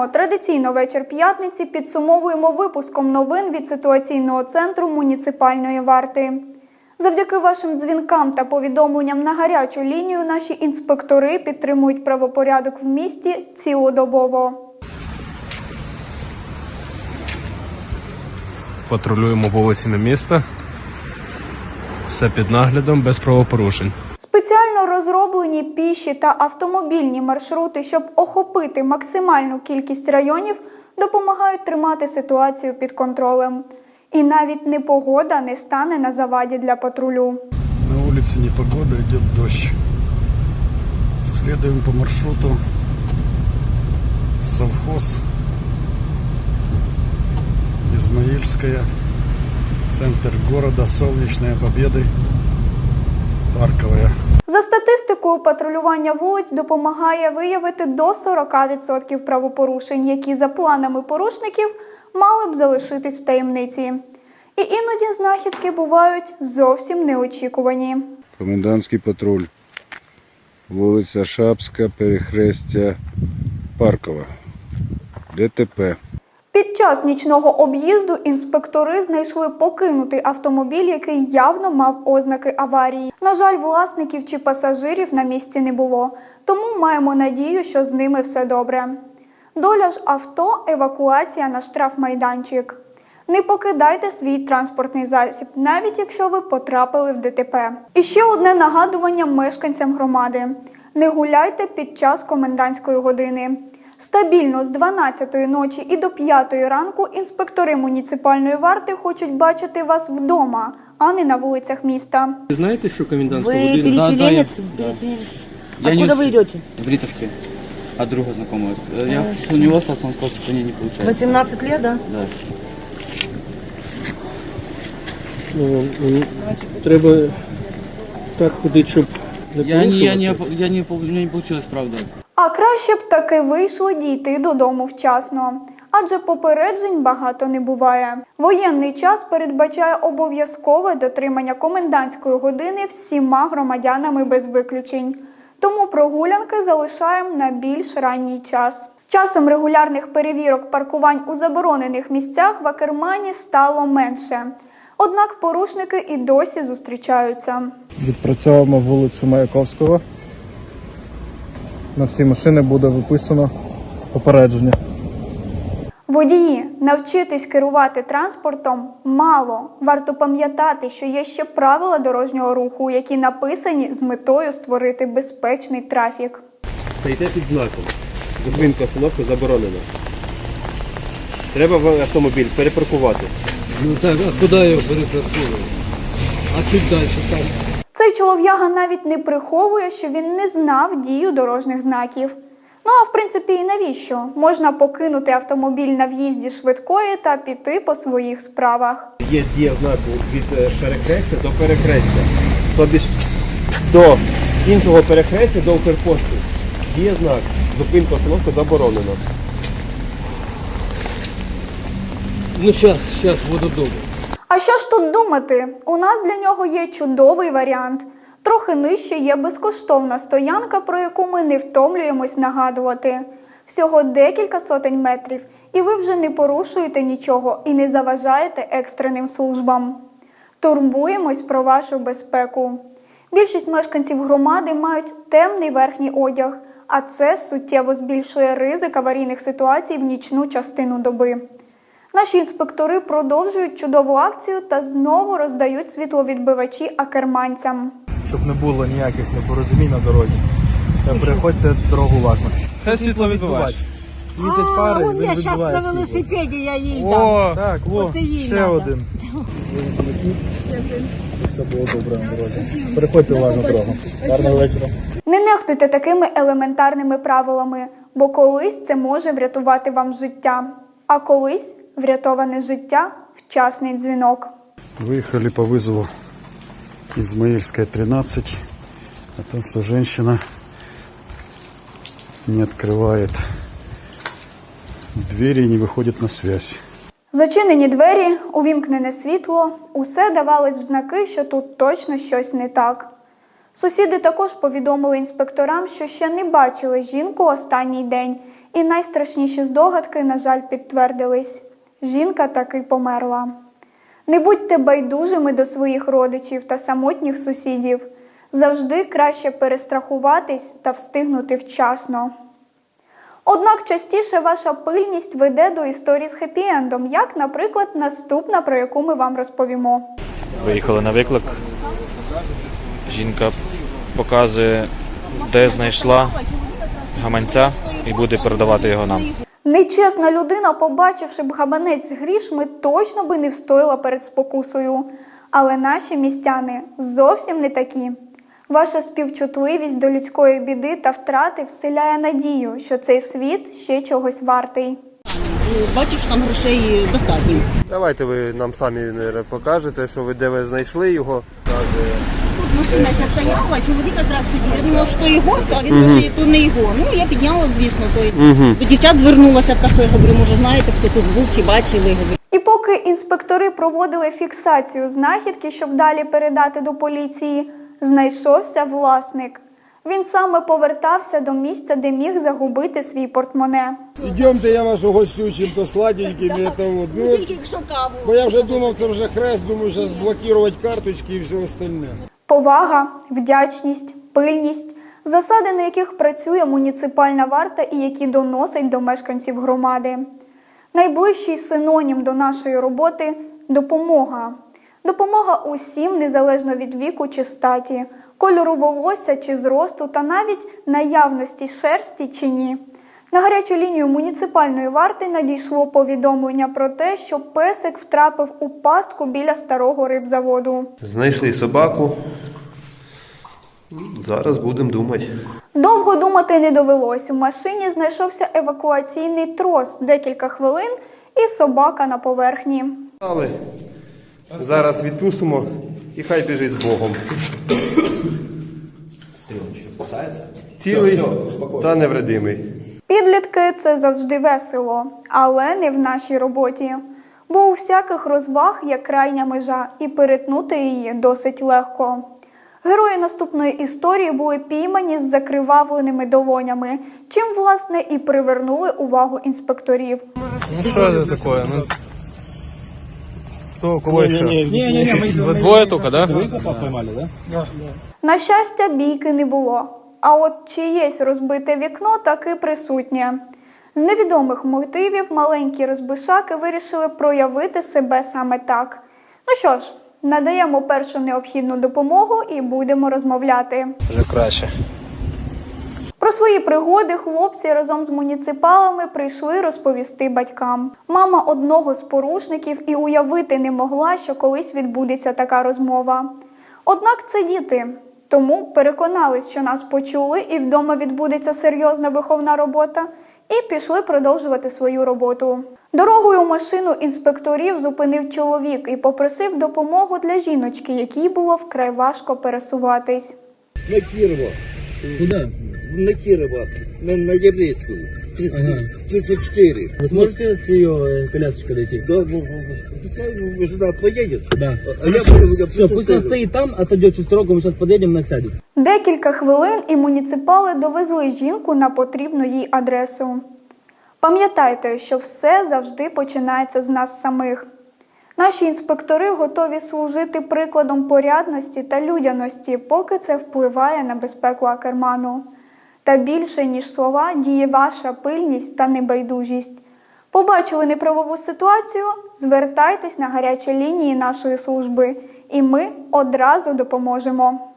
Розпочинаємо традиційно вечір п'ятниці. Підсумовуємо випуском новин від ситуаційного центру муніципальної варти. Завдяки вашим дзвінкам та повідомленням на гарячу лінію наші інспектори підтримують правопорядок в місті цілодобово. Патрулюємо вулицями міста. Все під наглядом, без правопорушень. Спеціально розроблені піші та автомобільні маршрути, щоб охопити максимальну кількість районів, допомагають тримати ситуацію під контролем. І навіть непогода не стане на заваді для патрулю. На улице непогода, идет дождь. Следуем по маршруту. Совхоз. Измаильская. Центр города. Солнечная Победы. Парковая. За статистикою, патрулювання вулиць допомагає виявити до 40% правопорушень, які за планами порушників мали б залишитись в таємниці. І іноді знахідки бувають зовсім неочікувані. Комендантський патруль. Вулиця Шапська, перехрестя Паркова. ДТП. Під час нічного об'їзду інспектори знайшли покинутий автомобіль, який явно мав ознаки аварії. На жаль, власників чи пасажирів на місці не було, тому маємо надію, що з ними все добре. Доля ж авто евакуація на штрафмайданчик. Не покидайте свій транспортний засіб, навіть якщо ви потрапили в ДТП. І ще одне нагадування мешканцям громади: не гуляйте під час комендантської години. Стабільно з 12 ночі і до 5 ранку інспектори муніципальної варти хочуть бачити вас вдома, а не на вулицях міста. Вы знаете, что комендантскую Вы годину? переселенец? Да, да. Переселенец. Я Откуда не- вы идете? В Ритовке. От друга знакомого. Э, Я у него остался, он сказал, что мне не получается. 18 лет, да? Да. Ну, ну, треба так ходити, щоб не Я не, я не, порушувати. я не, пол- у меня не получилось, правда. А краще б таки вийшло дійти додому вчасно. Адже попереджень багато не буває. Воєнний час передбачає обов'язкове дотримання комендантської години всіма громадянами без виключень. Тому прогулянки залишаємо на більш ранній час. З часом регулярних перевірок паркувань у заборонених місцях в Акермані стало менше. Однак порушники і досі зустрічаються. Відпрацьовуємо вулицю Маяковського. На всі машини буде виписано попередження. Водії, навчитись керувати транспортом мало. Варто пам'ятати, що є ще правила дорожнього руху, які написані з метою створити безпечний трафік. Стоїте під знаком. Зупинка остановка заборонена. Треба в автомобіль перепаркувати. Ну так, а куди його перепаркуємо? А чуть далі там. Цей чолов'яга навіть не приховує, що він не знав дію дорожніх знаків. Ну а в принципі, і навіщо? Можна покинути автомобіль на в'їзді швидкої та піти по своїх справах. Є дія знаку від е, перехрестя до перехрестя. Тобі ж до іншого перехрестя до Укрпошти. Є знак. Зупинка остановка заборонена. Ну зараз, зараз буду добре. А що ж тут думати? У нас для нього є чудовий варіант. Трохи нижче є безкоштовна стоянка, про яку ми не втомлюємось нагадувати. Всього декілька сотень метрів, і ви вже не порушуєте нічого і не заважаєте екстреним службам. Турбуємось про вашу безпеку. Більшість мешканців громади мають темний верхній одяг, а це суттєво збільшує ризик аварійних ситуацій в нічну частину доби. Наші інспектори продовжують чудову акцію та знову роздають світловідбивачі акерманцям. Щоб не було ніяких непорозумінь на дорозі. Та переходьте дорогу уважно. Це світловідбивач. Світять фари, він я сейчас на відбиває велосипеде я їй. О, Так, о, Оце їй ще надо. один. Все було добре на дорозі. Переходьте уважно дорогу. Гарного вечора. Не нехтуйте такими елементарними правилами, бо колись це може врятувати вам життя, а колись врятоване життя вчасний дзвінок. Выехали по вызову Измаильская 13 о том, что женщина не открывает двери и не выходит на связь. Зачинені двері, увімкнене світло, усе давалось в знаки, що тут точно щось не так. Сусіди також повідомили інспекторам, що ще не бачили жінку останній день І найстрашніші здогадки, на жаль, підтвердились. Жінка таки померла. Не будьте байдужими до своїх родичів та самотніх сусідів. Завжди краще перестрахуватись та встигнути вчасно. Однак частіше ваша пильність веде до історій з хеппі-ендом, як, наприклад, наступна, про яку ми вам розповімо. Виїхали на виклик. Жінка показує, де знайшла гаманця і буде передавати його нам. Нечесна людина, побачивши б габанець з грішми, точно би не встояла перед спокусою. Але наші містяни зовсім не такі. Ваша співчутливість до людської біди та втрати вселяє надію, що цей світ ще чогось вартий. Бачиш, там грошей достатньо. Давайте ви нам самі покажете, що ви де ви знайшли його. Машина зараз стояла, чоловік якраз сидів. Я думала, що його, а він каже, то не його. Ну, я підняла, звісно, той. До дівчат звернулася в кафе, говорю, може, знаєте, хто тут був чи бачили. Говорю. І поки інспектори проводили фіксацію знахідки, щоб далі передати до поліції, знайшовся власник. Він саме повертався до місця, де міг загубити свій портмоне. Ідемте, я вас угостю чим-то сладеньким. Это вот. Ну, Тільки якщо каву. бо я вже думав, це вже хрест, думаю, зараз блокувати карточки і все остальне. Повага, вдячність, пильність засади, на яких працює муніципальна варта і які доносить до мешканців громади. Найближчий синонім до нашої роботи допомога. Допомога усім, незалежно від віку чи статі, кольору волосся чи зросту, та навіть наявності шерсті чи ні. На гарячу лінію муніципальної варти надійшло повідомлення про те, що песик втрапив у пастку біля старого рибзаводу. Знайшли собаку. Зараз будемо думати. Довго думати не довелось. У машині знайшовся евакуаційний трос, декілька хвилин, і собака на поверхні. Але зараз відпустимо і хай біжить з Богом. Цілий та невредимий. Підлітки це завжди весело, але не в нашій роботі. Бо у всяких розваг є крайня межа, і перетнути її досить легко. Герої наступної історії були піймані з закривавленими долонями, чим власне і привернули увагу інспекторів. Ну що це таке? Ну, хто, кого ще? Ви двоє тільки, да? На щастя, бійки не було. А от чиєсь розбите вікно таки присутнє. З невідомих мотивів маленькі розбишаки вирішили проявити себе саме так. Ну що ж, надаємо першу необхідну допомогу і будемо розмовляти. Вже краще. Про свої пригоди хлопці разом з муніципалами прийшли розповісти батькам. Мама одного з порушників і уявити не могла, що колись відбудеться така розмова. Однак це діти, тому переконались, що нас почули і вдома відбудеться серйозна виховна робота, і пішли продовжувати свою роботу. Дорогою в машину інспекторів зупинив чоловік і попросив допомогу для жіночки, якій було вкрай важко пересуватись. На Кирова. Куди? На Кирова. На, Ябедку. 34. Вы сможете с ее колясочкой дойти? Да, ну, ну, сюда поедет. Да. А я буду... Все, пусть она стоит там, отойдет чуть строго, мы сейчас подъедем, она сядет. Декілька хвилин і муніципали довезли жінку на потрібну їй адресу. Пам'ятайте, що все завжди починається з нас самих. Наші інспектори готові служити прикладом порядності та людяності, поки це впливає на безпеку Акерману. Та більше, ніж слова, діє ваша пильність та небайдужість. Побачили неправову ситуацію? Звертайтесь на гарячі лінії нашої служби, і ми одразу допоможемо.